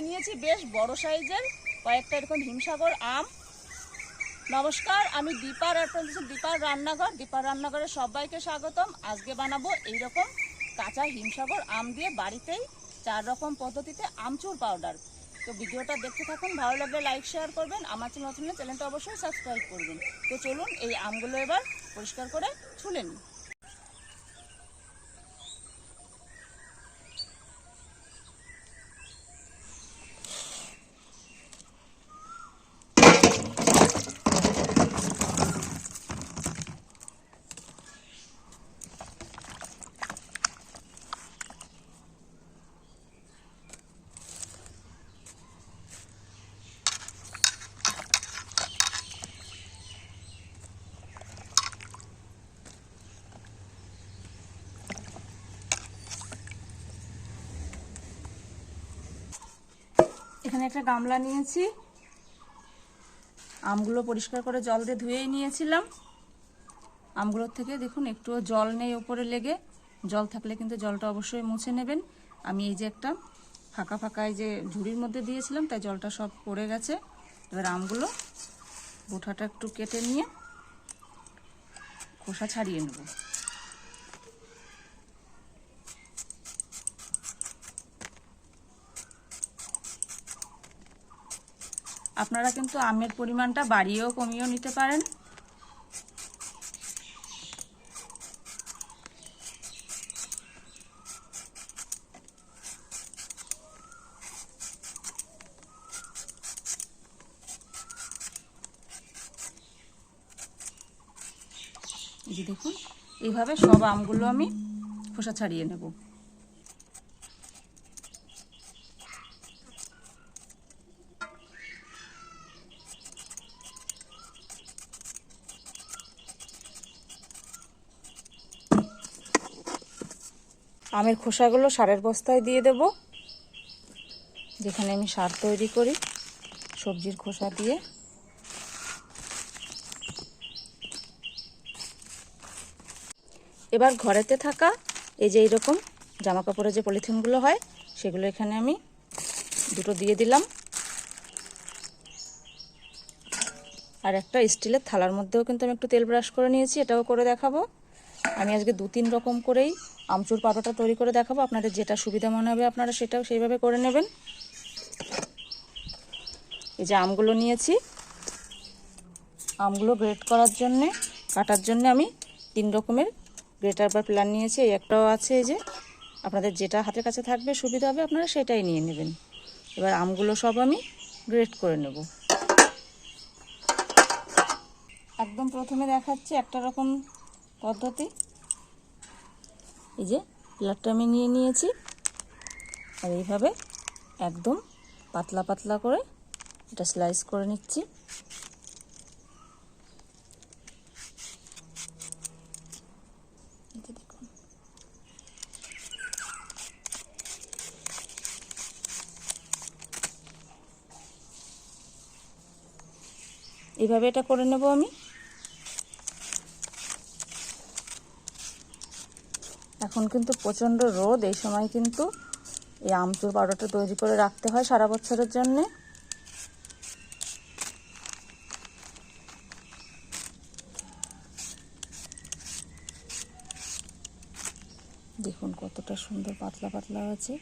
নিয়ে নিয়েছি, বেশ বড় সাইজের। কয়েকটা এরকম হিমসাগর আম। নমস্কার, আমি দীপার আপনাদের দীপার রান্নাঘর। দীপার রান্নাঘরে সবাইকে স্বাগতম। আজকে বানাবো এইরকম কাঁচা হিমসাগর আম দিয়ে বাড়িতেই চার রকম পদ্ধতিতে আমচুর পাউডার। তো ভিডিওটা দেখতে থাকুন, ভালো লাগলে লাইক, শেয়ার করবেন। আমার চ্যানেল চ্যানেলটা অবশ্যই সাবস্ক্রাইব করবেন। তো চলুন, এই আমগুলো এবার পরিষ্কার করে ছুলে নিই। এখানে একটা গামলা নিয়েছি। আমগুলো পরিষ্কার করে জল দিয়ে ধুয়েই নিয়েছিলাম। আমগুলোর থেকে দেখুন, একটুও জল নেই ওপরে লেগে। জল থাকলে কিন্তু জলটা অবশ্যই মুছে নেবেন। আমি এই যে একটা ফাঁকা ফাঁকা এই যে ঝুড়ির মধ্যে দিয়েছিলাম, তাই জলটা সব পড়ে গেছে। এবার আমগুলো বোঠাটা একটু কেটে নিয়ে খোসা ছাড়িয়ে নেব। আপনারা কিন্তু আমের পরিমাণটা বাড়িয়েও কমিয়েও নিতে পারেন। এই যে দেখুন, এইভাবে সব আমগুলো আমি খোসা ছাড়িয়ে নেব। আমের খোসাগুলো সারের বস্তায় দিয়ে দেব। যেখানে আমি সার তৈরি করি সবজির খোসা দিয়ে। এবার ঘরেতে থাকা এই যে এইরকম জামা কাপড়ের যে পলিথিনগুলো হয়, সেগুলো এখানে আমি দুটো দিয়ে দিলাম। আর একটা স্টিলের থালার মধ্যেও কিন্তু আমি একটু তেল ব্রাশ করে নিয়েছি, এটাও করে দেখাবো। আমি আজকে দু তিন রকম করেই আমচুর পাউডারটা তৈরি করে দেখাবো। আপনাদের যেটা সুবিধা মনে হবে আপনারা সেটাও সেইভাবে করে নেবেন। এই যে আমগুলো নিয়েছি। আমগুলো গ্রেট করার জন্যে, কাটার জন্য আমি তিন রকমের গ্রেটার বা প্ল্যান নিয়েছি। এই একটাও আছে এই যে। আপনাদের যেটা হাতের কাছে থাকবে, সুবিধা হবে, আপনারা সেটাই নিয়ে নেবেন। এবার আমগুলো সব আমি গ্রেট করে নেব। একদম প্রথমে দেখাচ্ছি একটা রকম পদ্ধতি। এই যে প্লাটটা আমি নিয়ে নিয়েছি। আর এইভাবে একদম পাতলা পাতলা করে এটা স্লাইস করে নিচ্ছি। এইভাবে এটা করে নেব আমি। এখন কিন্তু প্রচণ্ড রোদ, এই সময় কিন্তু এই আমচুর পাউডারটা তৈরি করে রাখতে হয় সারা বছরের জন্যে। দেখুন কতটা সুন্দর পাতলা পাতলা আছে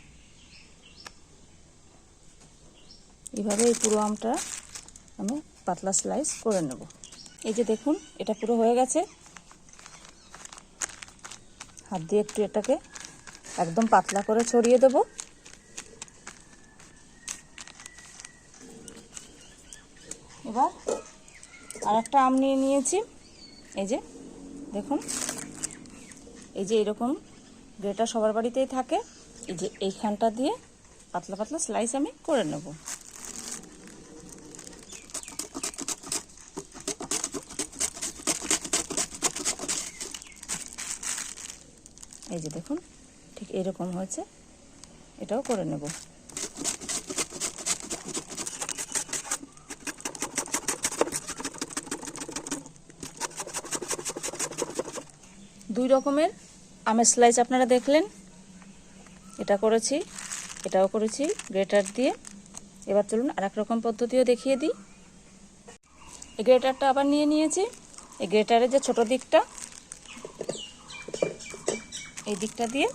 এইভাবে এই পুরো আমটা আমি পাতলা স্লাইস করে নেব। এই যে দেখুন, এটা পুরো হয়ে গেছে। হাত দিয়ে একটু এটাকে একদম পাতলা করে ছড়িয়ে দেব। এবার আর একটা আম নিয়ে নিয়েছি। এই যে, দেখুন, এই যে এরকম গ্রেটা সবার বাড়িতেই থাকে। এই যে এইখানটা দিয়ে পাতলা পাতলা স্লাইস আমি করে নেব। এই যে দেখুন, ঠিক এরকম হয়েছে। এটাও করে নেব। দুই রকমের আমের স্লাইস আপনারা দেখলেন। এটা করেছি, এটাও করেছি, গ্রেটার দিয়ে। এবার চলুন আর রকম পদ্ধতিও দেখিয়ে দিই। এই গ্রেটারটা আবার নিয়ে নিয়েছি। এই গ্রেটারের যে ছোট দিকটা এই দিকটা দিয়ে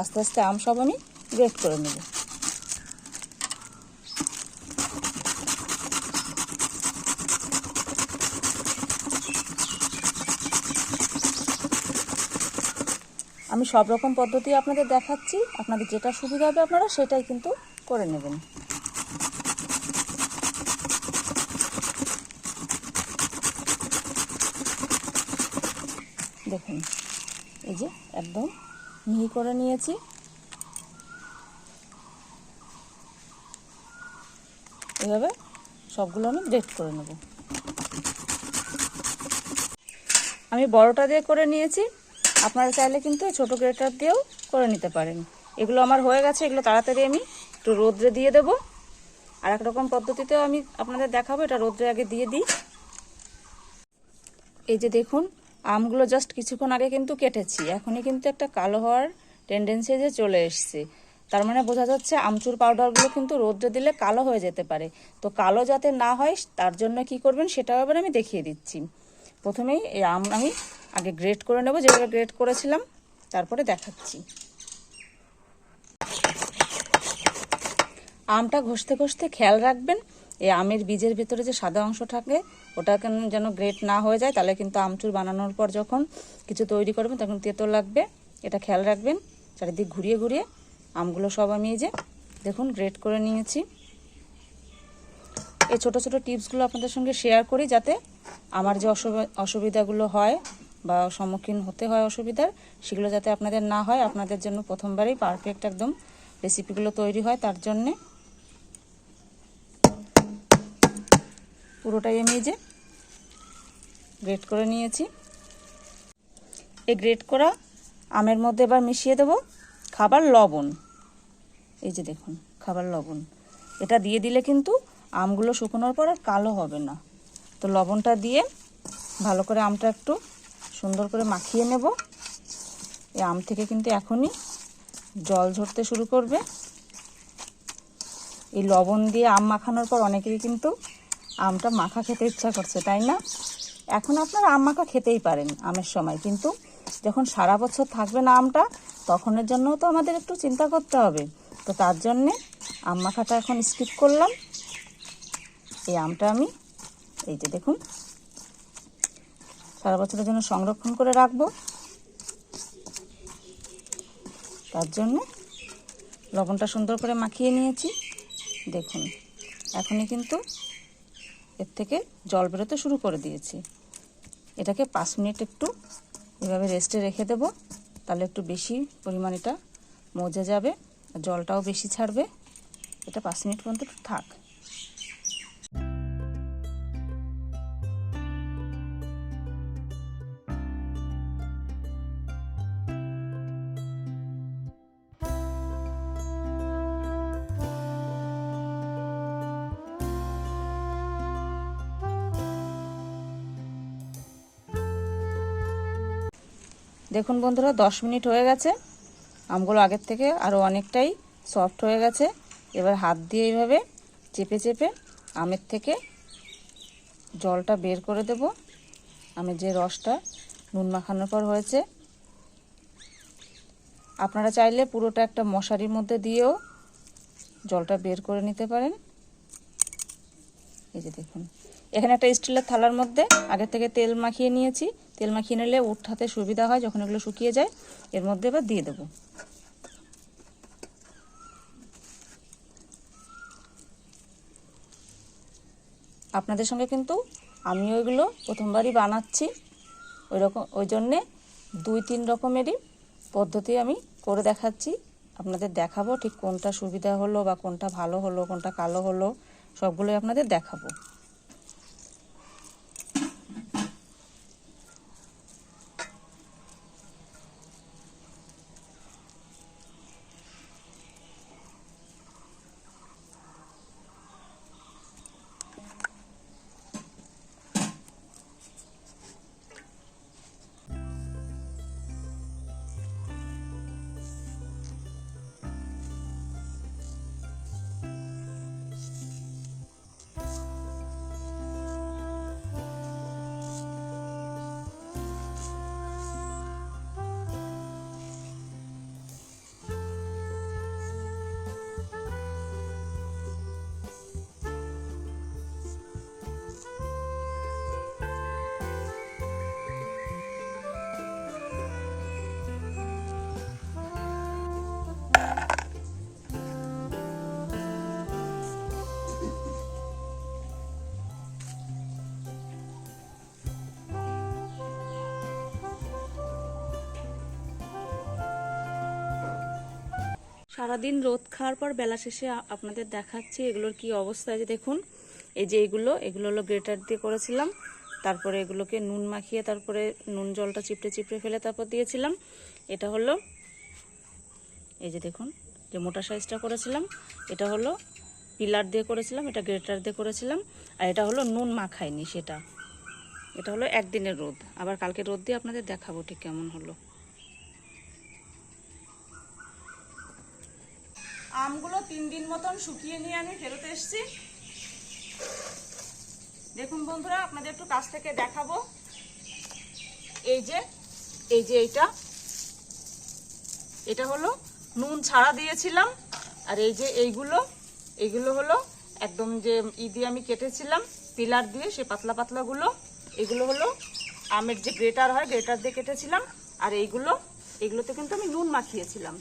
আস্তে আস্তে আম সব আমি গ্রেট করে নেব। আমি সব রকম পদ্ধতি আপনাদের দেখাচ্ছি। আপনাদের যেটা সুবিধা হবে আপনারা সেটাই কিন্তু করে নেবেন। দেখুন, এই যে একদম মিহি করে নিয়েছি। এভাবে সবগুলো আমি গ্রেট করে নেব। আমি বড়টা দিয়ে করে নিয়েছি। আপনারা চাইলে কিন্তু ছোট গ্রেটার দিয়েও করে নিতে পারেন। এগুলো আমার হয়ে গেছে, এগুলো তাড়াতাড়ি আমি একটু রোদ্রে দিয়ে দেবো। আর এক রকম পদ্ধতিতেও আমি আপনাদের দেখাবো, এটা রোদ্রে আগে দিয়ে দিই। এই যে দেখুন আমগুলো জাস্ট কিছুক্ষণ আগে কিন্তু কেটেছি। এখনই কিন্তু একটা কালো হওয়ার টেন্ডেন্সি যে চলে এসছে। তার মানে বোঝা যাচ্ছে আমচুর পাউডারগুলো কিন্তু রোদ্রে দিলে কালো হয়ে যেতে পারে। তো কালো যাতে না হয়, তার জন্য কি করবেন সেটাও এবার আমি দেখিয়ে দিচ্ছি। প্রথমেই এই আম আমি আগে গ্রেট করে নেব, যেভাবে গ্রেট করেছিলাম, তারপরে দেখাচ্ছি। আমটা ঘষতে ঘষতে খেয়াল রাখবেন এই আমের বীজের ভেতরে যে সাদা অংশ থাকে ওটা যেন গ্রেট না হয়ে যায়, তাহলে কিন্তু আমচুর বানানোর পর যখন কিছু তৈরি করবেন, তখন তেতো লাগবে। এটা খেয়াল রাখবেন, চারিদিক ঘুরিয়ে ঘুরিয়ে আমগুলো সব আমি এই যে দেখুন গ্রেট করে নিয়েছি। এই ছোট ছোট টিপসগুলো আপনাদের সঙ্গে শেয়ার করি যাতে আমার যে অসুবিধাগুলো হয় বা সম্মুখীন হতে হয় অসুবিধার, সেগুলো যাতে আপনাদের না হয়, আপনাদের জন্য প্রথমবারেই পারফেক্ট একদম রেসিপিগুলো তৈরি হয় তার জন্যে। পুরোটাই আমি এই যে গ্রেট করে নিয়েছি। এই গ্রেট করা আমের মধ্যে এবার মিশিয়ে দেব খাবার লবণ। এই যে দেখুন, খাবার লবণ। এটা দিয়ে দিলে কিন্তু আমগুলো শুকনোর পর আর কালো হবে না। তো লবণটা দিয়ে ভালো করে আমটা একটু সুন্দর করে মাখিয়ে নেব। এই আম থেকে কিন্তু এখনই জল ঝরতে শুরু করবে। এই লবণ দিয়ে আম মাখানোর পর অনেকেরই কিন্তু আমটা মাখা খেতে ইচ্ছা করছে, তাই না? এখন আপনারা আম মাখা খেতেই পারেন আমের সময়, কিন্তু যখন সারা বছর থাকবে না আমটা, তখনের জন্যও তো আমাদের একটু চিন্তা করতে হবে। তো তার জন্যে আম মাখাটা এখন স্কিপ করলাম। এই আমটা আমি, এই যে দেখুন, সারা বছরের জন্য সংরক্ষণ করে রাখব। তার জন্য লবণটা সুন্দর করে মাখিয়ে নিয়েছি। দেখুন, এখনই কিন্তু এর থেকে জল বেরোতে শুরু করে দিয়েছি। এটাকে পাঁচ মিনিট একটু এভাবে রেস্টে রেখে দেব। তাহলে একটু বেশি পরিমাণ এটা মজে যাবে জলটাও বেশি ছাড়বে। এটা পাঁচ মিনিট পর্যন্ত থাক। দেখুন বন্ধুরা, দশ মিনিট হয়ে গেছে। আমগুলো আগের থেকে আরও অনেকটাই সফট হয়ে গেছে। এবার হাত দিয়ে এইভাবে চেপে চেপে আমের থেকে জলটা বের করে দেব। আমের যে রসটা নুন মাখানোর পর হয়েছে, আপনারা চাইলে পুরোটা একটা মশারির মধ্যে দিয়েও জলটা বের করে নিতে পারেন। এই যে দেখুন, এখানে একটা স্টিলের থালার মধ্যে আগে থেকে তেল মাখিয়ে নিয়েছি। তেল মাখিয়ে নিলে উঠাতে সুবিধা হয় যখন এগুলো শুকিয়ে যায়। এর মধ্যে এবার দিয়ে দেবো। আপনাদের সঙ্গে কিন্তু আমি ওইগুলো প্রথমবারই বানাচ্ছি। ওই রকম ওই জন্যে দুই তিন রকমেরই পদ্ধতি আমি করে দেখাচ্ছি। আপনাদের দেখাবো ঠিক কোনটা সুবিধা হলো বা কোনটা ভালো হলো, কোনটা কালো হলো, সবগুলোই আপনাদের দেখাবো। সারাদিন রোদ খাওয়ার পর বেলা শেষে আপনাদের দেখাচ্ছি এগুলোর কি অবস্থা আছে দেখুন। এই যে এগুলো এগুলো হলো গ্রেটার দিয়ে করেছিলাম। তারপরে এগুলোকে নুন মাখিয়ে তারপরে নুন জলটা চিপড়ে চিপড়ে ফেলে তারপর দিয়েছিলাম। এটা হলো, এই যে দেখুন, যে মোটা সাইজটা করেছিলাম, এটা হলো পিলার দিয়ে করেছিলাম, এটা গ্রেটার দিয়ে করেছিলাম। আর এটা হলো নুন মাখায়নি সেটা। এটা হলো একদিনের রোদ। আবার কালকে রোদ দিয়ে আপনাদের দেখাবো ঠিক কেমন হলো। আমগুলো তিন দিন মতন শুকিয়ে নিয়ে আমি ফেরত এসেছি। দেখুন বন্ধুরা, আপনাদের একটু কাছ থেকে দেখাবো। এই যে এই যে এইটা। এটা হলো নুন ছাড়া দিয়েছিলাম। আর এই যে এইগুলো এইগুলো হলো একদম যে ই দিয়ে আমি কেটেছিলাম, পিলার দিয়ে সে পাতলা পাতলাগুলো। এগুলো হলো আমের যে গ্রেটার হয়, গ্রেটার দিয়ে কেটেছিলাম। আর এইগুলো এগুলোতে কিন্তু আমি নুন মাখিয়েছিলাম।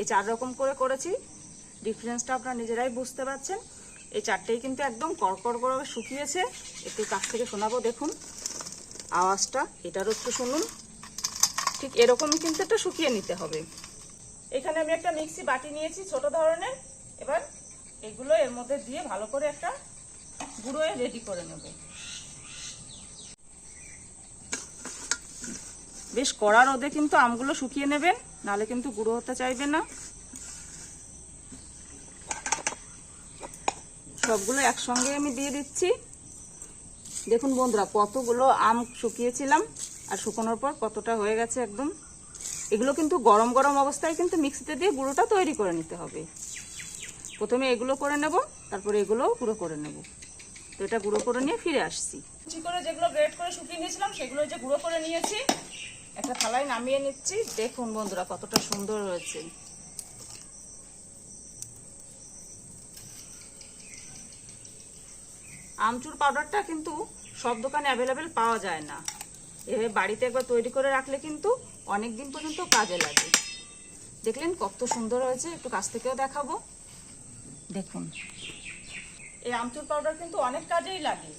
এই চার রকম করে করেছি। ডিফারেন্সটা আপনারা নিজেরাই বুঝতে পারছেন। এই চারটেই কিন্তু একদম কড়কড় করে শুকিয়েছে। একটু কাছ থেকে শোনাবো, দেখুন। আওয়াজটা এটারও একটু শুনুন। ঠিক এরকমই কিন্তু একটা শুকিয়ে নিতে হবে। এখানে আমি একটা মিক্সি বাটি নিয়েছি, ছোট ধরনের। এবার এগুলো এর মধ্যে দিয়ে ভালো করে একটা গুঁড়োয় রেডি করে নেব। বেশ কড়া রোদে কিন্তু আমগুলো শুকিয়ে নেবেন নালে কিন্তু গুঁড়ো হতে চাইবে না। সবগুলো একসঙ্গে আমি দিয়ে দিচ্ছি। দেখুন বন্ধুরা, কতগুলো আম শুকিয়েছিলাম আর শুকানোর পর কতটা হয়ে গেছে একদম। এগুলো কিন্তু গরম গরম অবস্থায় কিন্তু মিক্সিতে দিয়ে গুঁড়োটা তৈরি করে নিতে হবে। প্রথমে এগুলো করে নেব, তারপরে এগুলোও গুঁড়ো করে নেব। তো এটা গুঁড়ো করে নিয়ে ফিরে আসছি। করে যেগুলো গ্রেড করে শুকিয়ে নিয়েছিলাম, সেগুলো যে গুঁড়ো করে নিয়েছি, একটা থালায় নামিয়ে নিচ্ছি। দেখুন বন্ধুরা, কতটা সুন্দর হয়েছে। আমচুর পাউডারটা কিন্তু সব দোকানে অ্যাভেলেবেল পাওয়া যায় না। এভাবে বাড়িতে একবার তৈরি করে রাখলে কিন্তু অনেক দিন পর্যন্ত কাজে লাগে। দেখলেন কত সুন্দর হয়েছে, একটু কাছ থেকেও দেখাবো। দেখুন। এই আমচুর পাউডার কিন্তু অনেক কাজেই লাগে।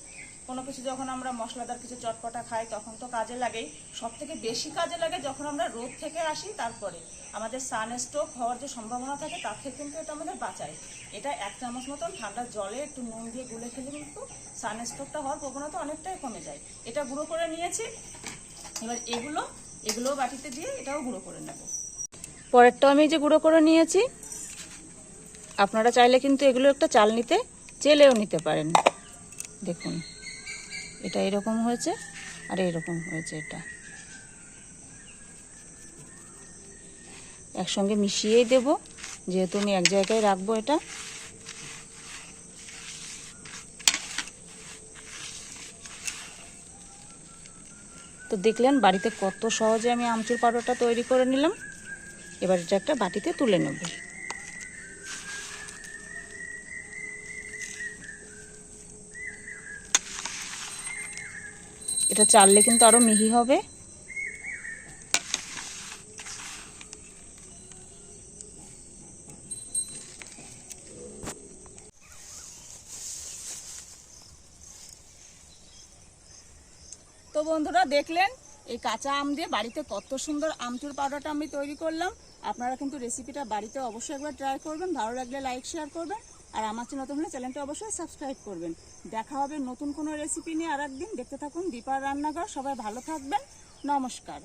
কোনো কিছু যখন আমরা মশলাদার কিছু চটপটা খাই, তখন তো কাজে লাগেই। সব থেকে বেশি কাজে লাগে যখন আমরা রোদ থেকে আসি তারপরে। আমাদের সান স্ট্রোক হওয়ার যে সম্ভাবনা থাকে, তার থেকে কিন্তু এটা আমাদের বাঁচায়। এটা এক চামচ মতন ঠান্ডা জলে একটু নুন দিয়ে গুলে খেলে কিন্তু সান স্ট্রোকটা হওয়ার প্রবণতা অনেকটাই কমে যায়। এটা গুঁড়ো করে নিয়েছি। এবার এগুলো এগুলো বাটিতে দিয়ে এটাও গুঁড়ো করে নেব। পরেরটা আমি যে গুঁড়ো করে নিয়েছি। আপনারা চাইলে কিন্তু এগুলো একটা চাল নিতে চেলেও নিতে পারেন। দেখুন। এটা এরকম হয়েছে আর এরকম হয়েছে এটা। একসঙ্গে মিশিয়েই দেব, যেহেতু আমি এক জায়গায় রাখব এটা। তো দেখলেন বাড়িতে কত সহজে আমি আমচুর পাউডারটা তৈরি করে নিলাম। এবার এটা একটা বাটিতে তুলে নেব। এটা চাললে কিন্তু আরও মিহি হবে। তো বন্ধুরা দেখলেন, এই কাঁচা আম দিয়ে বাড়িতে কত সুন্দর আমচুর পাউডারটা আমি তৈরি করলাম। আপনারা কিন্তু রেসিপিটা বাড়িতে অবশ্যই একবার ট্রাই করবেন। ভালো লাগলে লাইক শেয়ার করবেন। আর আমার চ্যানেল নতুন হলে চ্যানেলটা অবশ্যই সাবস্ক্রাইব করবেন। দেখা হবে নতুন কোনো রেসিপি নিয়ে আর একদিন দেখতে থাকুন দীপার রান্নাঘর। সবাই ভালো থাকবেন। নমস্কার।